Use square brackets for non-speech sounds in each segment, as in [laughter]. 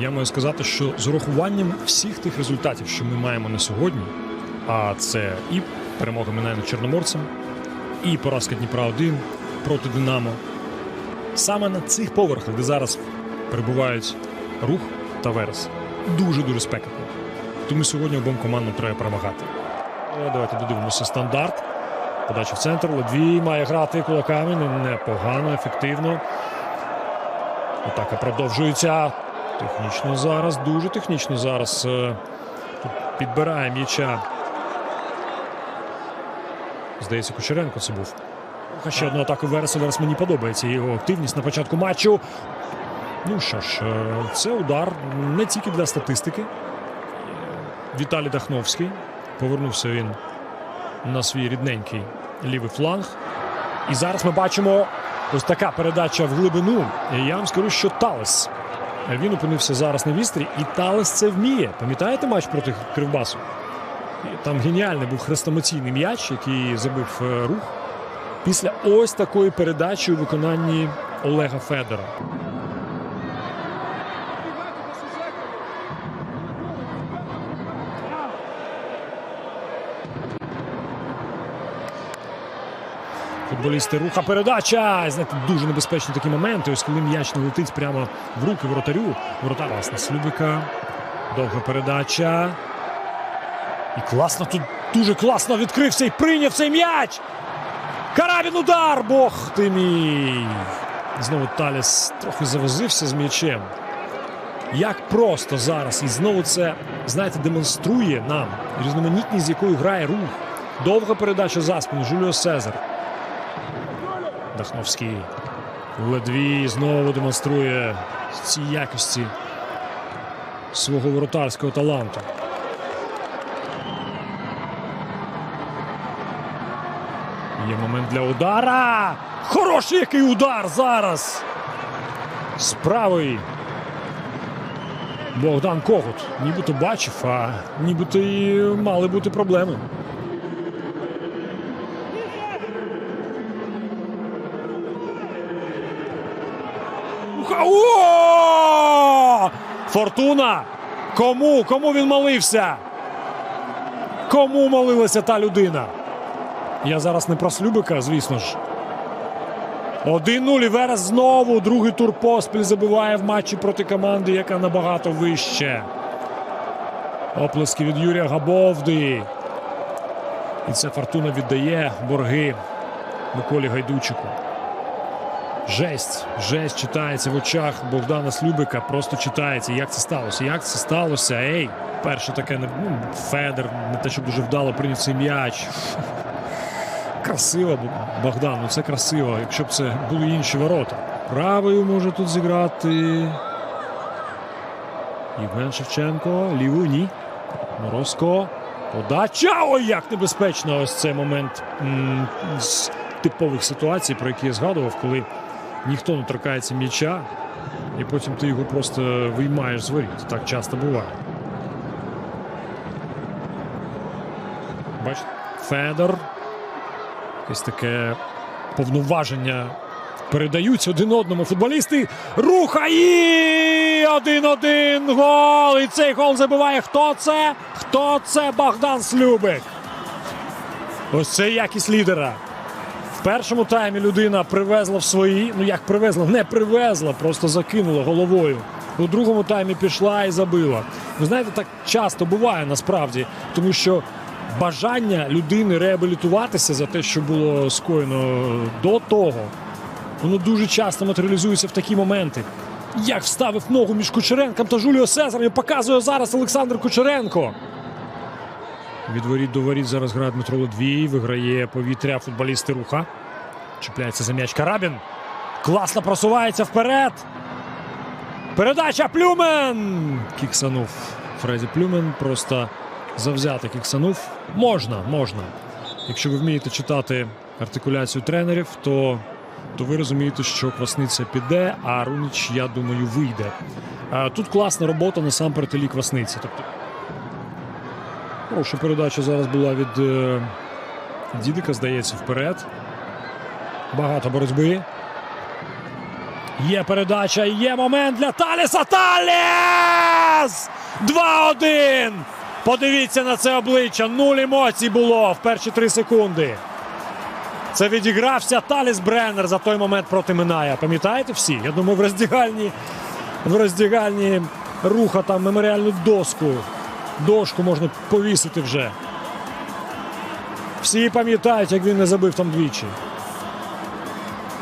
Я маю сказати, що з урахуванням всіх тих результатів, що ми маємо на сьогодні, а це і перемога Минає над Чорноморцем, і поразка Дніпра 1 проти Динамо. Саме на цих поверхах, де зараз перебувають рух та Верес, дуже дуже спекотно. Тому сьогодні обом командам треба перемагати. Е, Давайте додивимося стандарт. Подача в центр. Ледвій має грати кулаками. Непогано, ефективно. Атака продовжується. Технічно зараз, дуже технічно зараз. е, Тут підбирає м'яча. Здається, Кучеренко це був. Ще одну атаку Вереса. Верес мені подобається його активність на початку матчу. Ну що ж, е, це удар не тільки для статистики. Віталій Дахновський. Повернувся він на свій рідненький лівий фланг. І зараз ми бачимо ось така передача в глибину. Я вам скажу, що Талес. Він опинився зараз на вістрі, і Талес це вміє. Пам'ятаєте матч проти Кривбасу? Там геніальний був хрестомаційний м'яч, який забив е, рух. Після ось такої передачі у виконанні Олега Федора. Футболісти руха передача. Знаєте, дуже небезпечні такі моменти. Ось коли м'яч не летить прямо в руки воротарю. Воротар власне Слюбика. Довга передача. І класно тут дуже класно відкрився і прийняв цей м'яч. Карабін удар! Бог ти мій! Знову Таліс трохи завозився з м'ячем. Як просто зараз. І знову це, знаєте, демонструє нам різноманітність, з якою грає рух. Довга передача за спину. Жуліо Сезар. Дахновський. Ледвій знову демонструє ці якості свого воротарського таланту. Є момент для удара. Хороший який удар зараз. З правої. Богдан Когут. Нібито бачив, а нібито і мали бути проблеми. О! Фортуна! Кому? Кому він молився? Кому молилася та людина? Я зараз не про Слюбика, звісно ж. 1-0 і Верес знову другий тур поспіль забиває в матчі проти команди, яка набагато вище. Оплески від Юрія Габовди. І це Фортуна віддає борги Миколі Гайдучику. Жесть, жесть читається в очах Богдана Слюбика. Просто читається. Як це сталося? Як це сталося? Ей, перше таке ну, Федер, не те, щоб дуже вдало прийняв цей м'яч. Красиво, Богдан, ну це красиво. Якщо б це були інші ворота. Правою може тут зіграти. Євген Шевченко. Лівою ні. Морозко. Подача! Ой, як небезпечно! Ось цей момент з типових ситуацій, про які я згадував, коли ніхто не торкається м'яча, і потім ти його просто виймаєш з воріт. Так часто буває. Бачите? Федор. Якесь таке повноваження передають один одному футболісти. Рухає! Один-один гол! І цей гол забиває. Хто це? Хто це? Богдан Слюбик. Ось це якість лідера. В першому таймі людина привезла в свої. Ну як привезла? Не привезла, просто закинула головою. У другому таймі пішла і забила. Ви знаєте, так часто буває насправді, тому що бажання людини реабілітуватися за те, що було скоєно до того, воно дуже часто матеріалізується в такі моменти. Як вставив ногу між Кучеренком та Жуліо Сезарем, показує зараз Олександр Кучеренко. Від воріт до воріт зараз грає Дмитро Ледвій. Виграє повітря футболісти руха. Чіпляється за м'яч Карабін. Класно просувається вперед. Передача Плюмен! Кіксанув. Фредді Плюмен просто завзято кіксанув. Можна, можна. Якщо ви вмієте читати артикуляцію тренерів, то, то ви розумієте, що Квасниця піде, а Рунич, я думаю, вийде. Тут класна робота насамперед Іллі Квасниці. Тобто, хороша передача зараз була від е, Дідика, здається, вперед. Багато боротьби. Є передача, є момент для Таліса. Таліс! 2-1! Подивіться на це обличчя. Нуль емоцій було в перші три секунди. Це відігрався Таліс Бреннер за той момент проти Миная. Пам'ятаєте всі? Я думаю, в роздягальні, в роздягальні руха там меморіальну доску. Дошку можна повісити вже. Всі пам'ятають, як він не забив там двічі.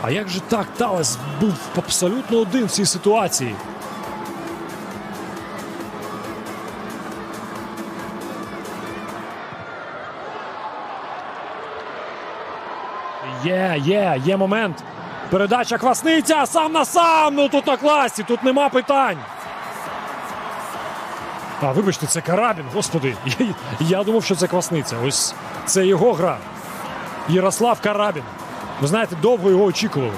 А як же так Талес був абсолютно один в цій ситуації? Є, є, є момент. Передача Квасниця сам на сам. Ну тут на класі, тут нема питань. А, вибачте, це Карабін, господи. [laughs] Я, я думав, що це Квасниця. Ось це його гра. Ярослав Карабін. Ви знаєте, довго його очікували.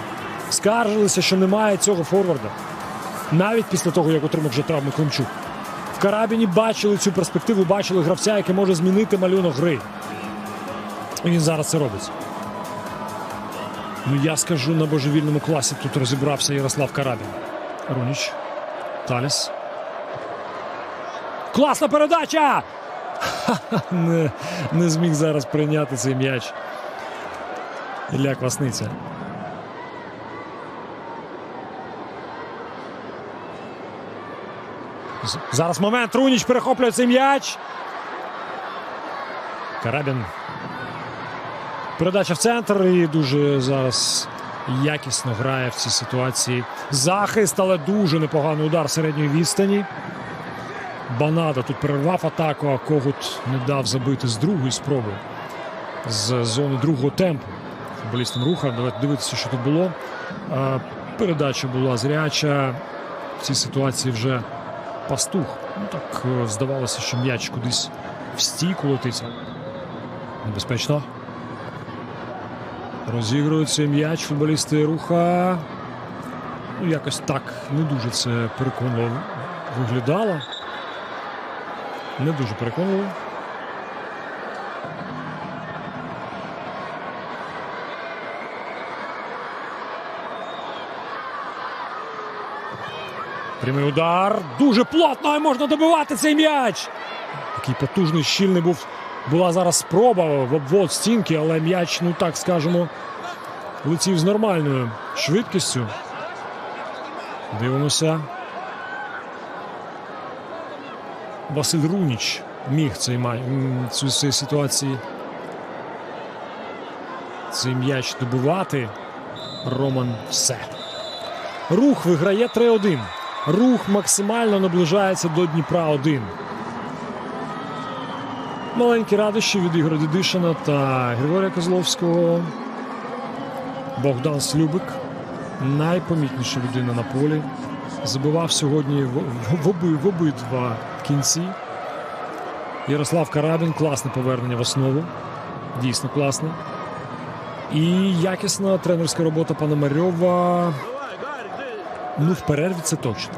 Скаржилися, що немає цього форварда. Навіть після того, як отримав вже травму Климчук. В Карабіні бачили цю перспективу, бачили гравця, який може змінити малюнок гри. І він зараз це робить. Ну я скажу на божевільному класі тут розібрався Ярослав Карабін. Руніч. Таліс. Класна передача! Не, не зміг зараз прийняти цей м'яч. Ілля Квасниця. Зараз момент. Руніч перехоплює цей м'яч. Карабін. Передача в центр і дуже зараз якісно грає в цій ситуації. Захист, але дуже непоганий удар середньої відстані. Банада тут перервав атаку, а Когут не дав забити з другої спроби. З зони другого темпу. Футболістом руха. Давайте дивитися, що тут було. Передача була зряча. В цій ситуації вже пастух. Ну так е, здавалося, що м'яч кудись в стійку летить. Небезпечно. Розігрують цей м'яч футболісти руха. Ну, якось так не дуже це переконливо виглядало. Не дуже переконливо. Прямий удар. Дуже плотно можна добивати цей м'яч. Такий потужний, щільний був. Була зараз спроба в обвод стінки, але м'яч, ну так скажемо, летів з нормальною швидкістю. Дивимося. Василь Руніч міг цей май, м, цю ситуації цей м'яч добивати. Роман все. Рух виграє 3-1. Рух максимально наближається до Дніпра 1. Маленькі радощі від Ігоря Дідишина та Григорія Козловського. Богдан Слюбик. Найпомітніша людина на полі. Забивав сьогодні в, в, в, в обидва кінці. Ярослав Карабін. Класне повернення в основу. Дійсно класне. І якісна тренерська робота Пономарьова. Ну, в перерві це точно.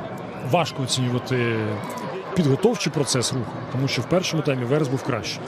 Важко оцінювати підготовчий процес руху, тому що в першому таймі Верес був краще.